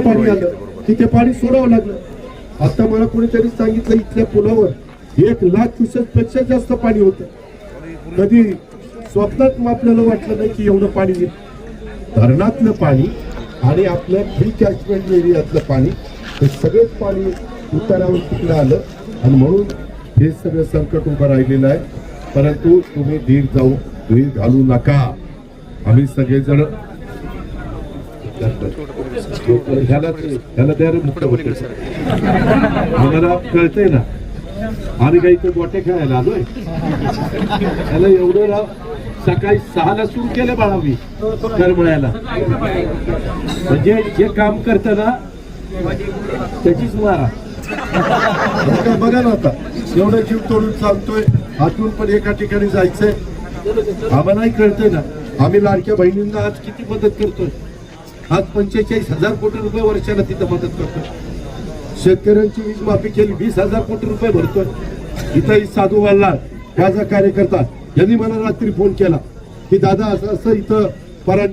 पाणी आलं. तिथे पाणी सोडावं लागलं. आता मला कोणीतरी सांगितलं इथल्या पुलावर एक लाख क्युसेकपेक्षा जास्त पाणी होतं. कधी स्वप्नात आपल्याला वाटलं नाही की एवढं पाणी येईल. धरणातलं पाणी आणि आपलं फ्री कॅचमेंट एरियातलं पाणी हे सगळेच पाणी उतारावर तिकडे आलं. आणि म्हणून हे सगळं संकट उभं राहिलेलं आहे. परंतु तुम्ही धीर जाऊ धीर घालू नका. आम्ही सगळेजण ह्याला ह्याला द्यायला मुक्त होते मला कळतंय ना आम्ही काही इथं गोटे खेळायला आलोय त्याला एवढं राव सकाळी सहाला सुरू केलं बाळा मी करमळ्याला म्हणजे जे काम करत ना त्याचीच मारा बघा ना आता एवढं जीव तोडून चालतोय आतून पण एका ठिकाणी जायचंय आम्हालाही कळतंय ना. आम्ही लाडक्या बहिणींना आज किती मदत करतोय. आज पंचेचाळीस हजार कोटी रुपये वर्षाला तिथं मदत करतो शेतकऱ्यांची वीज माफी केली वीस हजार कोटी रुपये भरतोय. इथं साधू वाल्ला माझा कार्यकर्ता यांनी मला रात्री फोन केला. की दादा असं असं इथं परां